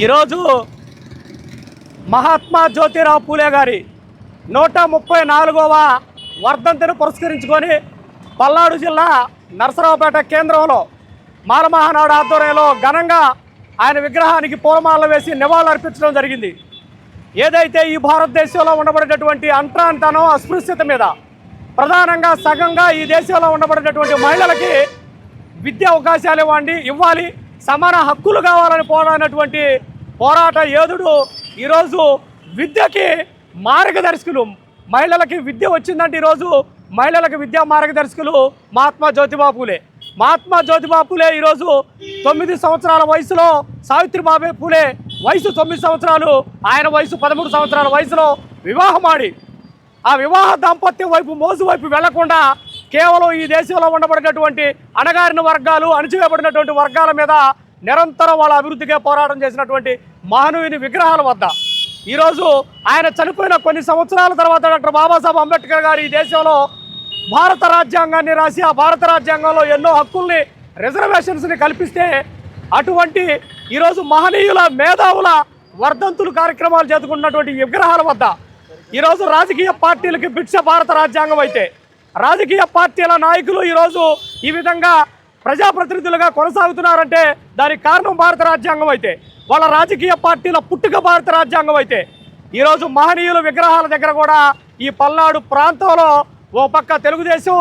ఈరోజు మహాత్మా జ్యోతిరావు పూలే గారి నూట ముప్పై నాలుగవ వర్ధంతిని పురస్కరించుకొని పల్నాడు జిల్లా నరసరావుపేట కేంద్రంలో మాలమహానాడు ఆధ్వర్యంలో ఘనంగా ఆయన విగ్రహానికి పూలమాలలు వేసి నివాళులర్పించడం జరిగింది. ఏదైతే ఈ భారతదేశంలో ఉండబడేటటువంటి అంటరానితనం అస్పృశ్యత మీద ప్రధానంగా సగంగా ఈ దేశంలో ఉండబడేటటువంటి మహిళలకి విద్యా అవకాశాలు ఇవ్వండి ఇవ్వాలి. సమాన హక్కులు కావాలని పోరాడినటువంటి పోరాట యోధుడు ఈరోజు విద్యకి మార్గదర్శకులు. మహిళలకి విద్య వచ్చిందంటే ఈరోజు మహిళలకు విద్యా మార్గదర్శకులు మహాత్మా జ్యోతిబాపులే. మహాత్మా జ్యోతిబా పూలే ఈరోజు తొమ్మిది సంవత్సరాల వయసులో సావిత్రిబాబే పూలే వయసు తొమ్మిది సంవత్సరాలు ఆయన వయసు పదమూడు సంవత్సరాల వయసులో వివాహమాడి ఆ వివాహ దాంపత్యం వైపు మోజు వైపు వెళ్ళకుండా కేవలం ఈ దేశంలో ఉండబడినటువంటి అణగారిన వర్గాలు అణచివేయబడినటువంటి వర్గాల మీద నిరంతరం వాళ్ళ అభివృద్ధికే పోరాటం చేసినటువంటి మహనీయుని విగ్రహాల వద్ద. ఈరోజు ఆయన చనిపోయిన కొన్ని సంవత్సరాల తర్వాత డాక్టర్ బాబాసాహెబ్ అంబేద్కర్ గారు ఈ దేశంలో భారత రాజ్యాంగాన్ని రాసి ఆ భారత రాజ్యాంగంలో ఎన్నో హక్కుల్ని రిజర్వేషన్స్ని కల్పిస్తే అటువంటి ఈరోజు మహనీయుల మేధావుల వర్ధంతులు కార్యక్రమాలు చేతుకున్నటువంటి విగ్రహాల వద్ద. ఈరోజు రాజకీయ పార్టీలకి భిక్ష భారత రాజ్యాంగం అయితే రాజకీయ పార్టీల నాయకులు ఈరోజు ఈ విధంగా ప్రజాప్రతినిధులుగా కొనసాగుతున్నారంటే దానికి కారణం భారత రాజ్యాంగం అయితే వాళ్ళ రాజకీయ పార్టీల పుట్టుక భారత రాజ్యాంగం అయితే. ఈరోజు మహనీయుల విగ్రహాల దగ్గర కూడా ఈ పల్నాడు ప్రాంతంలో ఓ పక్క తెలుగుదేశం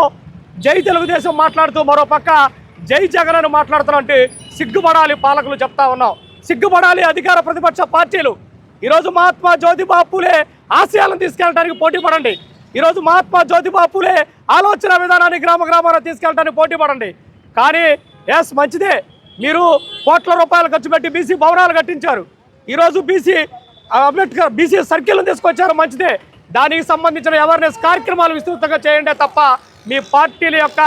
జై తెలుగుదేశం మాట్లాడుతూ మరో పక్క జై జగన్ అని మాట్లాడుతున్నట్టు సిగ్గుపడాలి పాలకులు చెప్తా ఉన్నాం. సిగ్గుపడాలి అధికార ప్రతిపక్ష పార్టీలు. ఈరోజు మహాత్మా జ్యోతిబా పూలే ఆశయాలను తీసుకెళ్ళడానికి పోటీ పడండి. ఈరోజు మహాత్మా జ్యోతిబా పూలే ఆలోచన విధానాన్ని గ్రామ గ్రామాన తీసుకెళ్ళడానికి పోటీ పడండి. కానీ ఎస్ మంచిదే. మీరు కోట్ల రూపాయలు ఖర్చు పెట్టి బీసీ భవనాలు కట్టించారు. ఈరోజు బీసీ అంబేద్కర్ బీసీ సర్కిల్ని తీసుకొచ్చారు మంచిదే. దానికి సంబంధించిన అవేర్నెస్ కార్యక్రమాలు విస్తృతంగా చేయండి తప్ప మీ పార్టీల యొక్క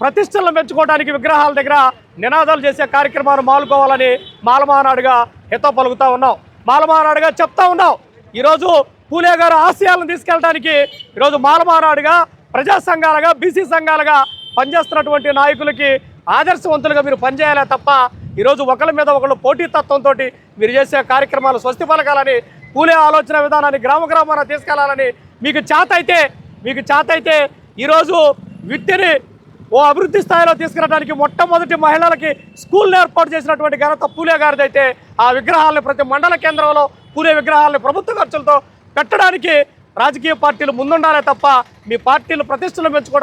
ప్రతిష్టలను పెంచుకోవడానికి విగ్రహాల దగ్గర నినాదాలు చేసే కార్యక్రమాలు మాలుకోవాలని మాలమహానాడుగా హితం పలుకుతా ఉన్నాం. మాలమహానాడుగా చెప్తా ఉన్నాం. ఈరోజు పూలే గారు ఆశయాలను తీసుకెళ్ళడానికి ఈరోజు మాలమహానాడుగా ప్రజా సంఘాలుగా బీసీ సంఘాలుగా పనిచేస్తున్నటువంటి నాయకులకి ఆదర్శవంతులుగా మీరు పనిచేయాలే తప్ప ఈరోజు ఒకరి మీద ఒకళ్ళు పోటీతత్వంతో మీరు చేసే కార్యక్రమాలు స్వస్తి పలకాలని పూలే ఆలోచన విధానాన్ని గ్రామ గ్రామాన తీసుకెళ్ళాలని మీకు చేత అయితే మీకు చేత అయితే ఈరోజు విద్యని ఓ అభివృద్ధి స్థాయిలో తీసుకురావడానికి మొట్టమొదటి మహిళలకి స్కూల్ ఏర్పాటు చేసినటువంటి ఘనత పూలే గారిదైతే ఆ విగ్రహాలను ప్రతి మండల కేంద్రంలో పూలే విగ్రహాలను ప్రభుత్వ ఖర్చులతో పెట్టడానికి రాజకీయ పార్టీలు ముందుండాలే తప్ప మీ పార్టీలు ప్రతిష్టలు పెంచుకోవడానికి